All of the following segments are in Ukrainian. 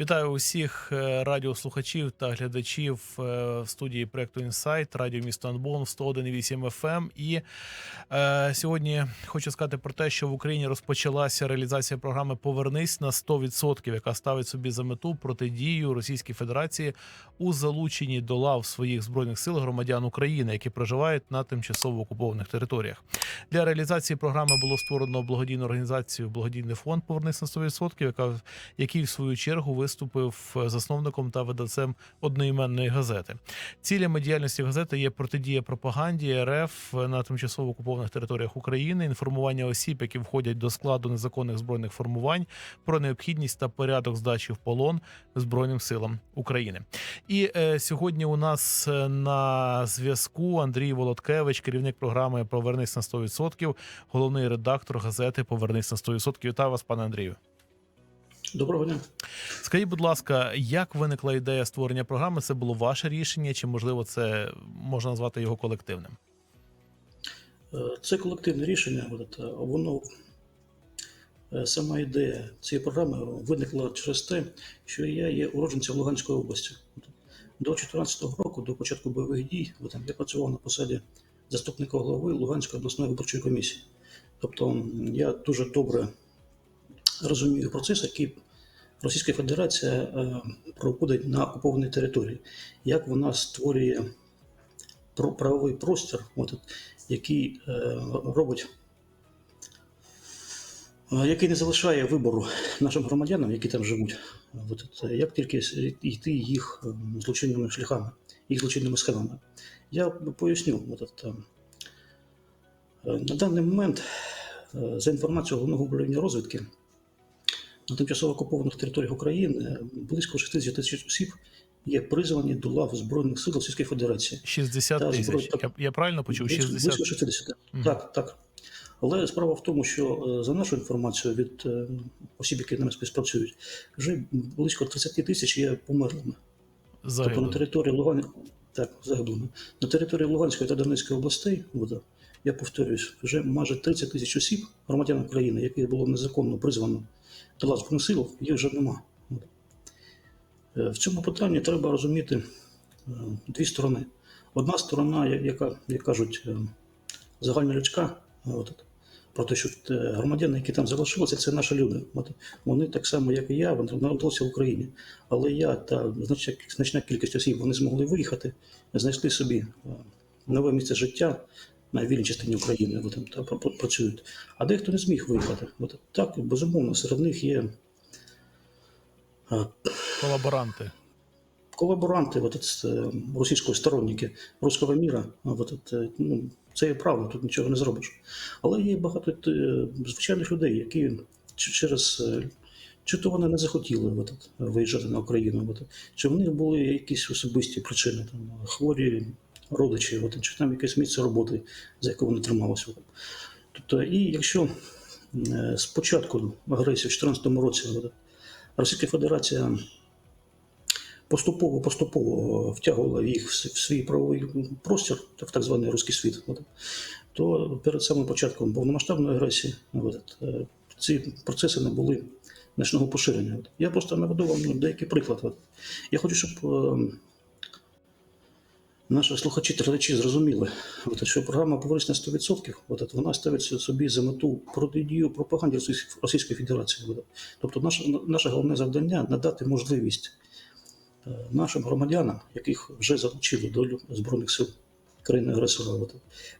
Вітаю усіх е, радіослухачів та глядачів е, в студії проекту Інсайт, радіо місто Анбон 101,8 FM. І е, сьогодні хочу сказати про те, що в Україні розпочалася реалізація програми Повернись на 100%, яка ставить собі за мету протидію Російській Федерації у залученні до лав своїх збройних сил громадян України, які проживають на тимчасово окупованих територіях. Для реалізації програми було створено благодійну організацію Благодійний фонд Повернись на 100%, яка який в свою чергу виступив засновником та видавцем одноіменної газети. Цілями діяльності газети є протидія пропаганді РФ на тимчасово окупованих територіях України, інформування осіб, які входять до складу незаконних збройних формувань, про необхідність та порядок здачі в полон збройним силам України. І е, сьогодні у нас е, на зв'язку Андрій Володкевич, керівник програми Повернись на 100%, головний редактор газети Повернись на 100%. Вітаю вас, пане Андрію. Доброго дня. Скажіть, будь ласка, як виникла ідея створення програми? Це було ваше рішення, чи можливо це можна назвати його колективним? Е, Це колективне рішення. е, Воно е, сама ідея цієї програми виникла через те, що я є уродженцем Луганської області. До 2014 року, до початку бойових дій, я працював на посаді заступника голови Луганської обласної виборчої комісії. Тобто я дуже добре розумію процес, який Російська Федерація е, проводить на окупованій території, як вона створює правовий простір, от, який е, робить, е, який не залишає вибору нашим громадянам, які там живуть, от, як тільки йти їх злочинними шляхами, їх злочинними схемами. Я поясню. От, на даний момент, за інформацією головного управління розвідки, тимчасово окупованих територіях України е, близько 60 тисяч осіб є призвані до лав Збройних сил Російської Федерації. 60 тисяч. зброя- Я, я правильно почув? Близько- 60. Близько 60. Мгм. Так, так. Але справа в тому, що е, за нашу інформацію від е, осіб, які нами співпрацюють, вже близько 30 тисяч є померлими. Тобто на території Луган... так, загиблими. На території Луганської та Донецької областей, я повторюсь, вже майже 30 тисяч осіб, громадян України, яких було незаконно призвано Збройних сил, їх вже нема. Е, В цьому питанні треба розуміти е, дві сторони. Одна сторона, яка, як кажуть, е, загальнолюдська, про те, що громадяни, які там залишилися, це наші люди. От, вони так само, як і я, вони народилися в Україні. Але я та значна, кількість осіб вони змогли виїхати, знайшли собі нове місце життя на вільній частині України, от, там, та пр- пр- працюють. А дехто не зміг виїхати. От, так, безумовно, серед них є Колаборанти. колаборанти, от, це, російської сторонники руського міра. От, це, ну, це є правда, тут нічого не зробиш. Але є багато е, звичайних людей, які через. е, Чи то вони не захотіли от, виїжджати на Україну, от, чи в них були якісь особисті причини, там, хворі родичі, от, чи там якесь місце роботи, за яке вони трималися. Тобто, і якщо е, спочатку агресії в 2014 році Російська Федерація поступово поступово втягувала їх в свій правовий простір, в так званий руський світ. То перед самим початком повномасштабної агресії е, ці процеси не були значного поширення. Я просто наведу вам деякий приклад. Я хочу, щоб е, наші слухачі та глядачі зрозуміли, от, що програма «Повернись на 100%, от, вона ставить собі за мету протидію пропаганді Російської- Федерації. Тобто наше, наше головне завдання надати можливість е, нашим громадянам, яких вже залучили долю Збройних сил країни-агресора,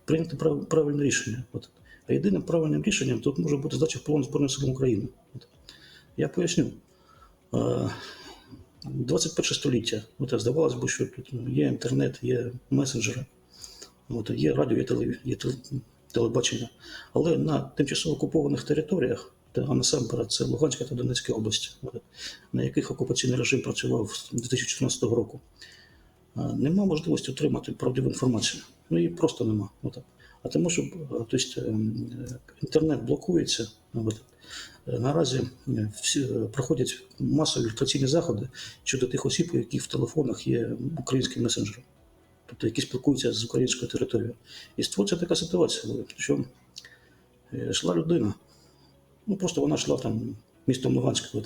прийняти прав- правильне рішення. От. А єдиним правильним рішенням тут може бути здача в полон Збройних сил України. От. Я поясню. Е, 21 століття. От, здавалось би, що тут ну, є інтернет, є месенджери, от, є радіо, є, теле, є теле- телебачення. Але на тимчасово окупованих територіях, а насамперед це Луганська та Донецька області, от, на яких окупаційний режим працював з 2014 року, нема можливості отримати правдиву інформацію. Ну її просто нема. От. А тому, що тобто, е, інтернет блокується, От. Наразі е, всі, е, проходять масові ілюстраційні заходи щодо тих осіб, яких в телефонах є український месенджер, тобто які спілкуються з українською територією. І створюється така ситуація, що е, йшла людина, ну просто вона йшла там містом Луганськ,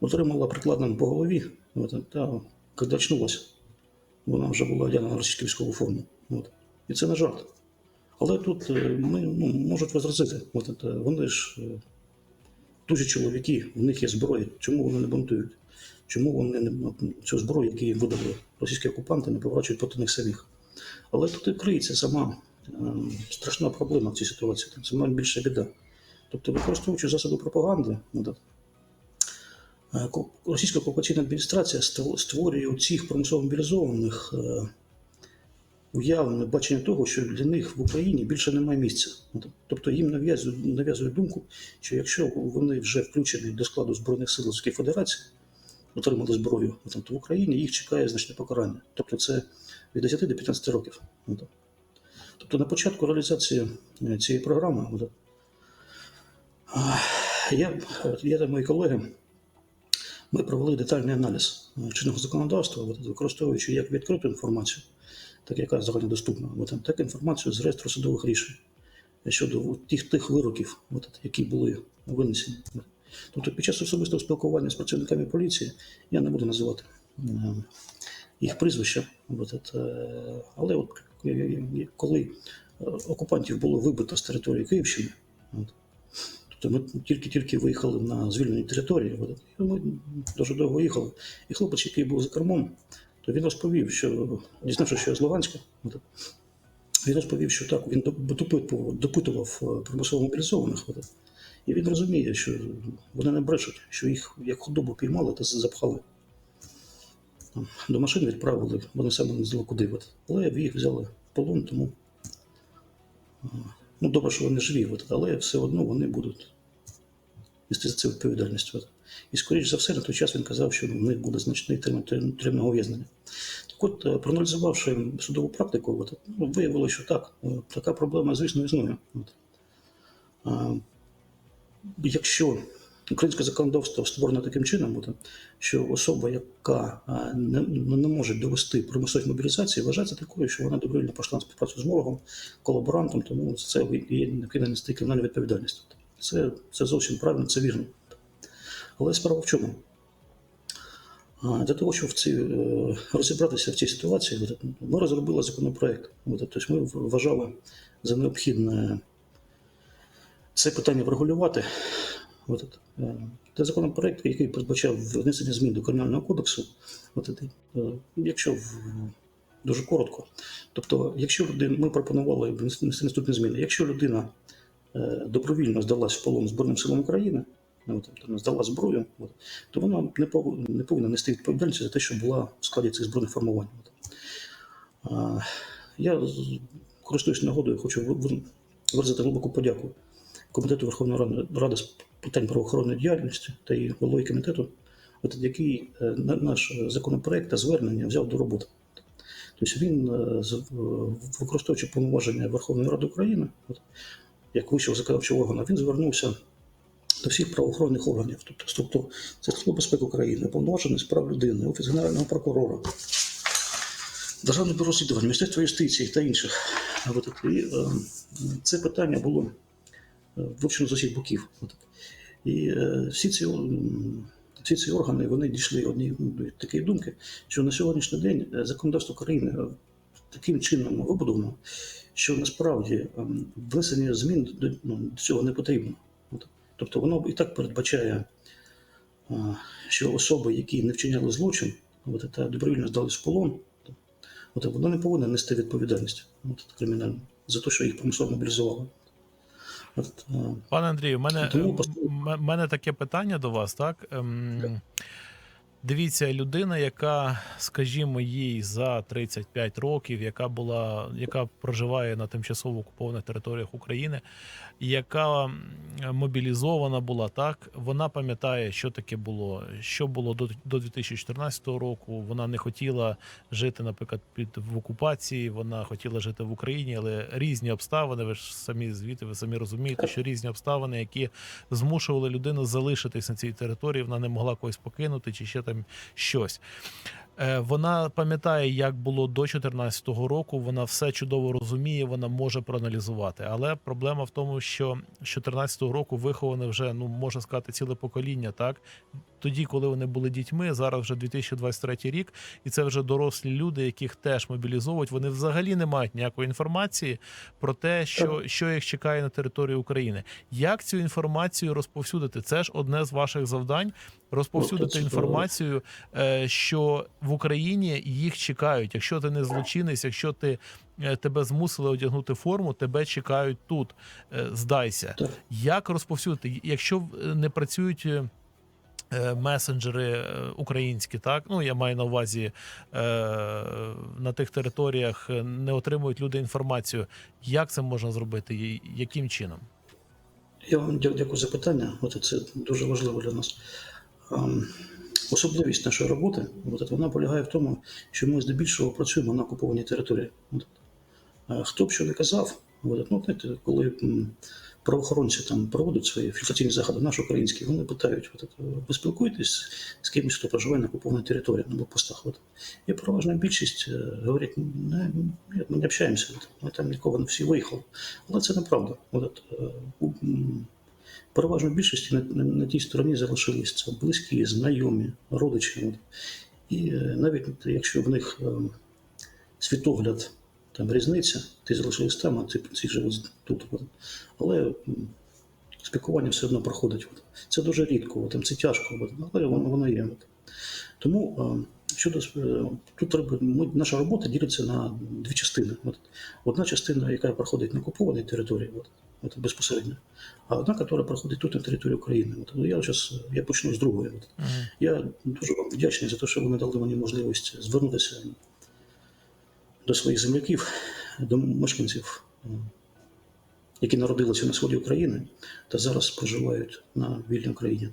отримала прикладом по голові, от, та коли очнулася, вона вже була одягнена на російську військову форму. От. І це не жарт. Але тут ми, ну, можуть возразити. От, вони ж дуже чоловіки, в них є зброя. Чому вони не бунтують? Чому вони не, ну, цю зброю, яку видали російські окупанти, не поворачують проти них самих? Але тут і криється сама е, страшна проблема в цій ситуації. Це найбільша біда. Тобто, використовуючи засоби пропаганди, от, е, російська окупаційна адміністрація створює у цих примусово мобілізованих е, уявлене бачення того, що для них в Україні більше немає місця. Тобто їм нав'язують, нав'язують думку, що якщо вони вже включені до складу Збройних сил Російської Федерації, отримали зброю, то в Україні їх чекає значне покарання. Тобто це від 10 до 15 років. Тобто на початку реалізації е, цієї програми я, я та мої колеги ми провели детальний аналіз е, чинного законодавства, використовуючи як відкриту інформацію, так яка загальнодоступна, так і інформацію з реєстру судових рішень щодо тих, тих вироків, які були винесені. Тобто під час особистого спілкування з працівниками поліції я не буду називати е, їх прізвища, е, але от, е, е, коли е, окупантів було вибито з території Київщини, от, Тобто ми тільки-тільки виїхали на звільнені території. Ми дуже довго їхали. І хлопець, який був за кермом, то він розповів, що дізнавшись, що я з Луганська, він розповів, що так, він допитував, е, примусово мобілізованих. І він розуміє, що вони не брешуть, що їх як худобу піймали та запхали. До машини відправили, вони саме не знали куди. Але їх взяли в полон, тому Ну, добре, що вони живі, от, але все одно вони будуть нести за це відповідальність. От. І, скоріш за все, на той час він казав, що в них буде значний термін тюремного ув'язнення. Так от, е, проаналізувавши судову практику, от, ну, виявилося, що так, е, така проблема, звісно, існує. От. А, якщо українське законодавство створено таким чином, що особа, яка не, не може довести примусової мобілізації, вважається такою, що вона добровільно пішла на співпрацю з ворогом, колаборантом, тому це є необхідно нести кримінальну відповідальність. Це, це зовсім правильно, це вірно. Але справа в чому? Для того, щоб в ці, е, розібратися в цій ситуації, ми розробили законопроект. Тобто ми вважали за необхідне це питання врегулювати. От, е, Це законопроект, який передбачав внесення змін до Кримінального кодексу. От, е, якщо дуже коротко, тобто, якщо людина, ми пропонували наступні зміни, якщо людина е, добровільно здалась в полон Збройним силам України, от, тобто здала зброю, от, то вона не повинна, не повинна нести відповідальність за те, що була в складі цих збройних формувань. От. Я користуюсь нагодою, хочу ви- ви- виразити глибоку подяку Комітету Верховної Ради, з питань правоохоронної діяльності та і голови комітету, от, який е, наш законопроект та звернення взяв до роботи. Тобто він, е, використовуючи повноваження Верховної Ради України, от, як вищого законодавчого органу, він звернувся до всіх правоохоронних органів, тобто структур, це Служба безпеки України, повноважений прав людини, Офіс Генерального прокурора, Державне бюро розслідувань, Міністерство юстиції та інших. І, е, це питання було вивчено з усіх боків. І е, всі, ці, всі ці органи вони дійшли однієї ну, такої думки, що на сьогоднішній день е, законодавство країни е, таким чином вибудовано, що насправді внесення змін до, ну, до цього не потрібно. От. Тобто воно і так передбачає, що особи, які не вчиняли злочин, от, та добровільно здались в полон, от, вони не повинні нести відповідальність от, кримінальну за те, що їх примусово мобілізували. Пане Андрію, в мене, мене таке питання до вас, так? Ем, Дивіться, людина, яка, скажімо, їй за 35 років, яка була, яка проживає на тимчасово окупованих територіях України, яка мобілізована була, так вона пам'ятає, що таке було, що було до, до 2014 року. Вона не хотіла жити, наприклад, під в окупації. Вона хотіла жити в Україні, але різні обставини. Ви ж самі звідти, ви самі розумієте, що різні обставини, які змушували людину залишитись на цій території, вона не могла когось покинути чи ще там щось. Е, Вона пам'ятає, як було до 2014 року. Вона все чудово розуміє, вона може проаналізувати. Але проблема в тому, що з 2014 року виховане вже ну можна сказати ціле покоління. Так тоді, коли вони були дітьми, зараз вже 2023 рік, і це вже дорослі люди, яких теж мобілізовують. Вони взагалі не мають ніякої інформації про те, що, що їх чекає на території України. Як цю інформацію розповсюдити? Це ж одне з ваших завдань розповсюдити інформацію, е, що в Україні їх чекають. Якщо ти не злочинець, якщо ти е, тебе змусили одягнути форму, тебе чекають тут. Е, Здайся. Як розповсюдити? Якщо е, не працюють. Месенджери українські, так ну я маю на увазі на тих територіях не отримують люди інформацію. Як це можна зробити? і Яким чином? Я вам дякую за питання. От це дуже важливо для нас. Особливість нашої роботи от, вона полягає в тому, що ми здебільшого працюємо на окупованій території. От. Хто б що не казав, от, ну, знаєте, коли правоохоронці там проводять свої фіксаційні заходи, наші українські, вони питають, от, ви спілкуєтесь з кимось, хто проживає на окупованій території, на блокпостах. От. І переважна більшість е, говорять, не, ми не общаємося, от, ми там нікого не всі виїхали. Але це неправда. От, е, переважно більшості на, на, на тій стороні залишились це близькі, знайомі, родичі. І е, навіть якщо в них е, світогляд там різниця, ти залишились там, а ці, ці живуть тут. Але спілкування все одно проходить. Це дуже рідко, от, це тяжко, але воно, є. Тому е, щодо тут треба, ми, наша робота ділиться на дві частини. От. Одна частина, яка проходить на окупованій території, от, от, безпосередньо, а одна, яка проходить тут на території України. От. Я, зараз, я почну з другої. От. Я дуже вам вдячний за те, що ви надали мені можливість звернутися до своїх земляків, до мешканців, які народилися на сході України та зараз проживають на вільній Україні.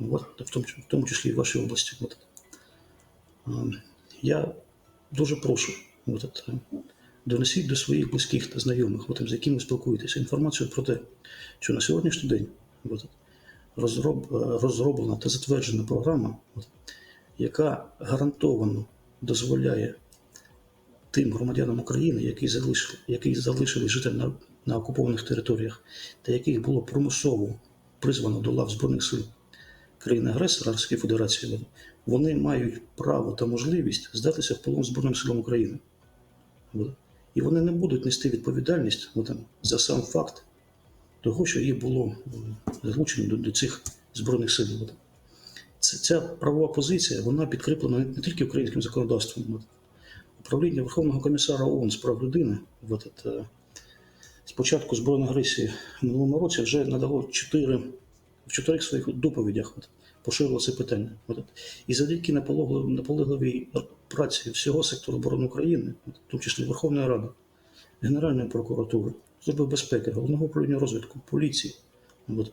От, в, тому, в тому числі і в вашій області. Е, Я дуже прошу от, от, донесіть до своїх близьких та знайомих, от, з якими спілкуєтеся, інформацію про те, що на сьогоднішній день от, розроб, розроблена та затверджена програма, от, яка гарантовано дозволяє тим громадянам України, які залишили, які залишили жити на, на окупованих територіях, та яких було примусово призвано до лав Збройних сил країни-агресора Російської Федерації, вони мають право та можливість здатися в полон Збройним силам України. І вони не будуть нести відповідальність там, за сам факт того, що їх було залучено до, цих збройних сил. Ця правова позиція вона підкріплена не тільки українським законодавством. Управління Верховного комісара ООН з прав людини е, з початку збройної агресії в минулому році вже надало чотири в чотирьох своїх доповідях поширило це питання. І завдяки наполегливій, праці всього сектору оборони України, в тому числі Верховної Ради, Генеральної прокуратури, Служби безпеки, Головного управління розвитку, поліції, е,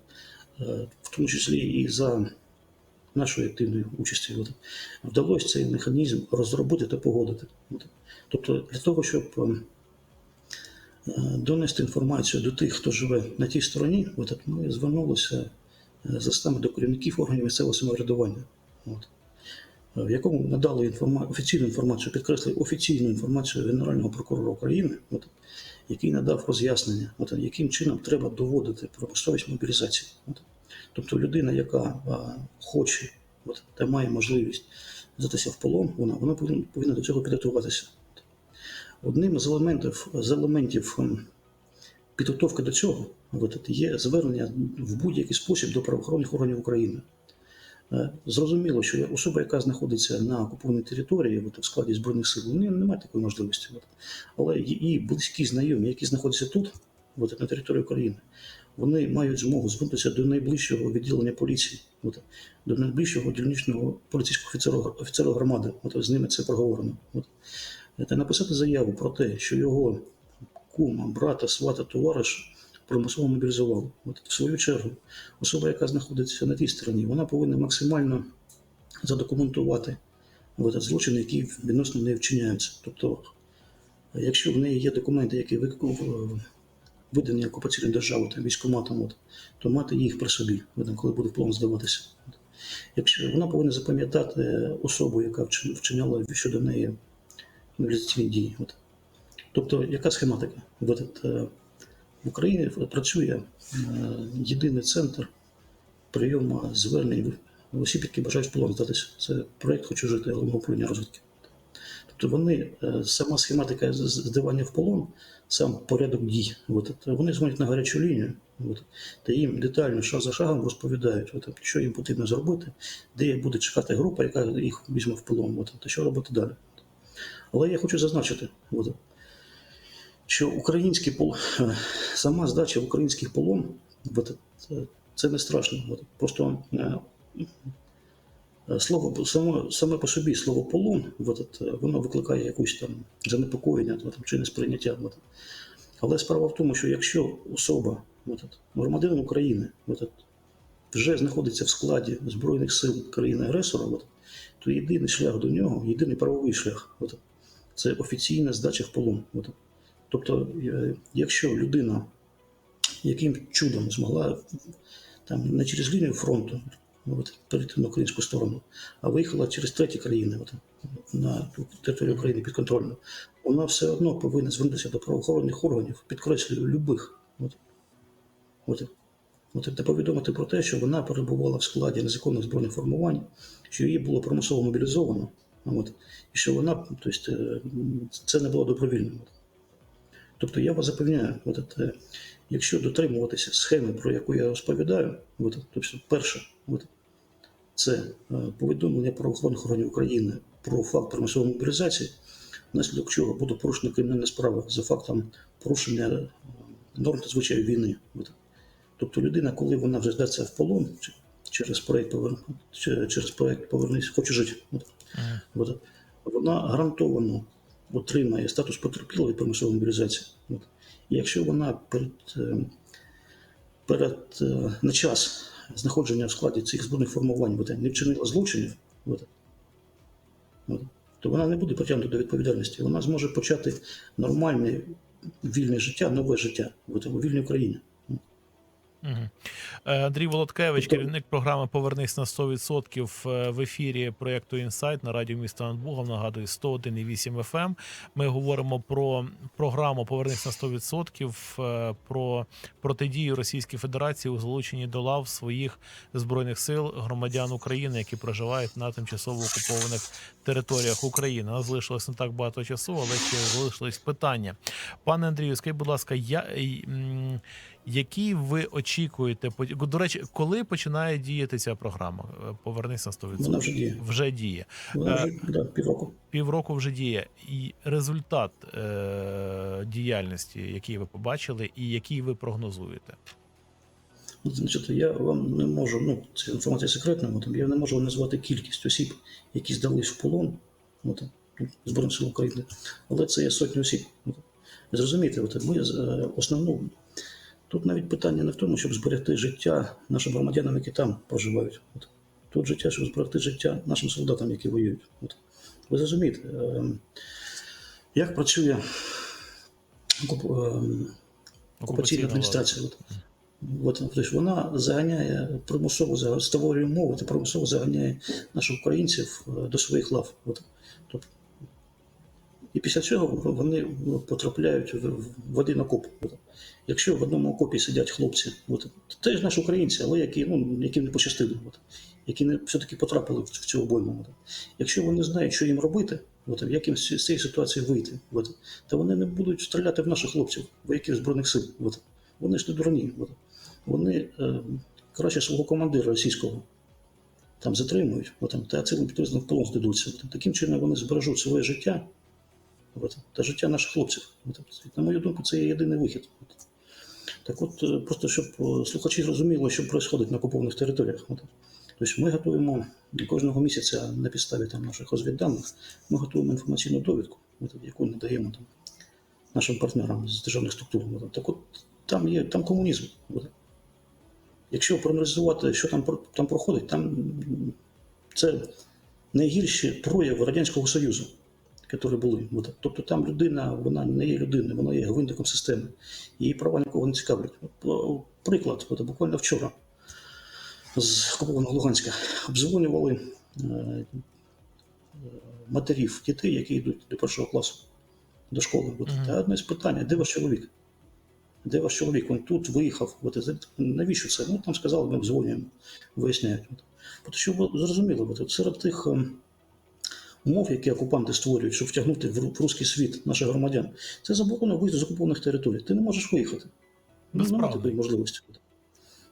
в тому числі і за нашої активної участі, от, вдалося цей механізм розробити та погодити. Тобто для того, щоб е, донести інформацію до тих, хто живе на тій стороні, ми звернулися з листами до керівників органів місцевого самоврядування, от, е, в якому надали інформа... офіційну інформацію, підкреслив офіційну інформацію Генерального прокурора України, от, який надав роз'яснення, от, яким чином треба доводити промисловість мобілізації. От. Тобто людина, яка а, хоче от, та має можливість здатися в полон, вона, вона повинна, повинна до цього підготуватися. Одним з елементів, з елементів підготовки до цього є звернення в будь-який спосіб до правоохоронних органів України. Е, Зрозуміло, що особа, яка знаходиться на окупованій території, в складі Збройних сил, у неї немає такої можливості. Але її близькі знайомі, які знаходяться тут, на території України, вони мають змогу звернутися до найближчого відділення поліції, до найближчого дільничного поліцейського офіцера, офіцера громади. З ними це проговорено. Та написати заяву про те, що його кума, брата, свата, товариша примусово мобілізували. От, в свою чергу, особа, яка знаходиться на тій стороні, вона повинна максимально задокументувати от, злочини, які відносно неї вчиняються. Тобто, якщо в неї є документи, які видані окупаційною державою та військоматом, от, то мати їх при собі, коли буде в полон здаватися. Якщо вона повинна запам'ятати особу, яка вчиняла щодо неї мобілізаційні дії. Тобто, яка схематика? Е, в Україні працює е, єдиний центр прийому звернень осіб, які бажають полон здатися. Це проєкт Хочу жити головного управління розвитки. Тобто вони, е, сама схематика з- з- здавання в полон, сам порядок дій. Вони дзвонять на гарячу лінію, та їм детально шаг за шагом розповідають, що їм потрібно зробити, де буде чекати група, яка їх візьме в полон, та що робити далі. Але я хочу зазначити, що український пол, сама здача в український полон, е, це не страшно. Просто е, е, слово само, саме по собі слово полон, воно викликає якусь там занепокоєння чи несприйняття. Але справа в тому, що якщо особа, громадянин України, вже знаходиться в складі Збройних сил країни-агресора, то єдиний шлях до нього, єдиний правовий шлях це офіційна здача в полон. Тобто, е, якщо людина яким чудом змогла там не через лінію фронту от, перейти на українську сторону, а виїхала через треті країни от, на територію України підконтрольну, вона все одно повинна звернутися до правоохоронних органів, підкреслюю, любих. От, от, от, та повідомити про те, що вона перебувала в складі незаконних збройних формувань, що її було примусово мобілізовано, от, і що вона, тобто, це не було добровільним. Тобто я вас запевняю, от, от, е, якщо дотримуватися схеми, про яку я розповідаю, от, тобто, перше, от, це е, повідомлення правоохоронних органів України про факт примусової мобілізації, внаслідок чого буде порушена кримінальна справа за фактом порушення е, норм та звичаїв війни. От. Тобто людина, коли вона вже здасться в полон через проєкт «Повер... через проєкт Повернись, хочу жити. От. От. Вона гарантовано отримає статус потерпілої примусової мобілізації. От. І якщо вона перед, е, перед е, на час знаходження в складі цих збройних формувань от, не вчинила злочинів, от, от, то вона не буде притягнута до відповідальності. Вона зможе почати нормальне вільне життя, нове життя от, у вільній Україні. Е, Андрій Володкевич, керівник програми Повернись на 100% е, в ефірі проєкту Інсайт на радіо міста над Богом. Нагадую 101,8 FM. ем. Ми говоримо про програму Повернись на 100%, е, про протидію Російській Федерації у залученні до лав своїх збройних сил громадян України, які проживають на тимчасово окупованих територіях України. Нас залишилось не так багато часу, але ще залишились питання. Пане Андрію, скажіть, будь ласка, я. Які ви очікуєте? До речі, коли починає діяти ця програма? Е, Повернись на 100%. Вона вже діє. Вже діє. Вона Е, вже да, півроку. Півроку вже діє. І результат е- діяльності, який ви побачили, і який ви прогнозуєте. Ну, Значить, я вам не можу, ну, це інформація секретна, от, я не можу назвати кількість осіб, які здались в полон от, ну, Збройних сил України, але це є сотні осіб. Зрозумієте, от, ми е, основну. Тут навіть питання не в тому, щоб зберегти життя нашим громадянам, які там проживають. От. Тут життя, щоб зберегти життя нашим солдатам, які воюють. От. Ви зрозумієте, е, як працює окуп- е, окупаційна адміністрація. От. От, тобто вона заганяє примусово створює умови та примусово заганяє наших українців е, до своїх лав. От. Тобто, і після цього вони потрапляють в, один окоп. Якщо в одному окопі сидять хлопці, от, теж наші українці, але які, ну, яким не пощастило, от, які не все-таки потрапили в, цю обойму. Якщо вони знають, що їм робити, от, як їм з цієї ситуації вийти, от, то вони не будуть стріляти в наших хлопців, вояків Збройних сил. От. Вони ж не дурні. От. Вони е, краще свого командира російського там затримують, там, та цілим підрозділом в полон здадуться. Таким чином вони збережуть своє життя та життя наших хлопців. На мою думку, це є єдиний вихід. Так от, е, просто щоб е, слухачі зрозуміли, що відбувається на окупованих територіях. Тобто ми готуємо кожного місяця на підставі там, наших розвідданих, ми готуємо інформаційну довідку, яку надаємо там, нашим партнерам з державних структур. Так от там є там комунізм. Якщо проаналізувати, що там, там проходить, там це найгірші прояви Радянського Союзу, які були. Тобто там людина, вона не є людиною, вона є гвинтиком системи. Її права нікого не цікавлять. Приклад, буквально вчора з окупованого Луганська обдзвонювали е, матерів дітей, які йдуть до першого класу до школи. Та одне з питання, де ваш чоловік? Де ваш чоловік? Він тут виїхав. От, навіщо це? Ну, там сказали, ми обдзвонюємо, виясняють. Ви от, серед тих ем, умов, які окупанти створюють, щоб втягнути в, русський світ наших громадян, це заборона виїзду з окупованих територій. Ти не можеш виїхати. Ну, немає такої можливості.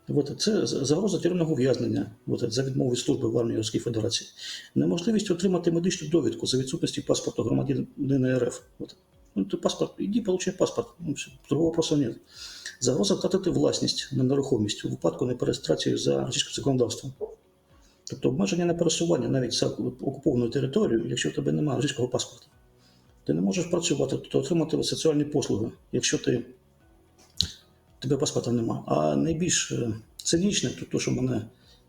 От, це загроза тюремного ув'язнення за відмову від служби в армії Російської Федерації. Неможливість отримати медичну довідку за відсутності паспорту громадянина РФ. От. Ну, ти паспорт, іди, получай паспорт. Ну, все, другого вопросу нет. Загроза втратити власність на нерухомість у випадку непереєстрації за російським законодавством. Тобто обмеження на пересування навіть за окуповану територію, якщо в тебе немає російського паспорта. Ти не можеш працювати, тобто отримати соціальні послуги, якщо ти тебе паспорта немає. А найбільш е, цинічне, то, то що мене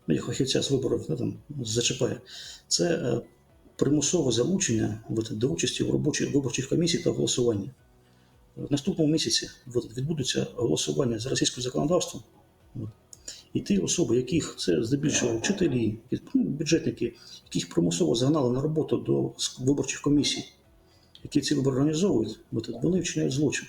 як фахівця з виборів ну, там, зачіпає, це е, примусове залучення до участі в робочих виборчих комісій та голосуванні. В наступному місяці відбудеться голосування за російським законодавством. І ті особи, яких це здебільшого вчителі, ну, бюджетники, яких примусово загнали на роботу до виборчих комісій, які ці вибори організовують, вони вчиняють злочин.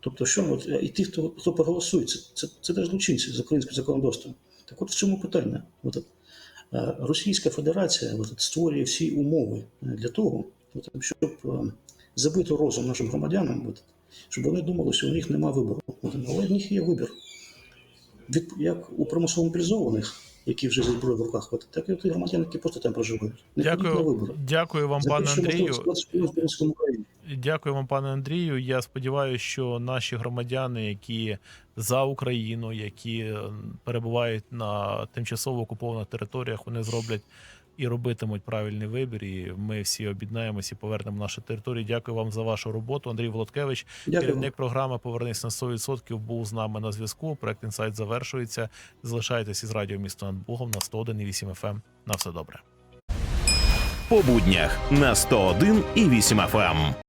Тобто, що от, і ті, хто, хто проголосує, це, це, це теж злочинці з українським законодавством. Так от в чому питання? От, е, Російська Федерація от, створює всі умови е, для того, от, щоб е, забити розум нашим громадянам, от, щоб вони думали, що у них немає вибору. От, але в них є вибір. Як у примусово мобілізованих, які вже зі зброю в руках, от, так і у громадяни, громадян, які просто там проживають. Не ходіть на Дякую, вибори. дякую вам, пане Андрію. можливість 21 в Українському країні. Дякую вам, пане Андрію. Я сподіваюся, що наші громадяни, які за Україну, які перебувають на тимчасово окупованих територіях, вони зроблять і робитимуть правильний вибір. І ми всі об'єднаємося і повернемо наші території. Дякую вам за вашу роботу. Андрій Володкевич, Дякую. керівник програми Повернись на 100%, був з нами на зв'язку. Проект інсайт завершується. Залишайтесь із радіо місто над Богом на 101,8 FM. Ем. На все добре. По буднях на 101 і 8 FM.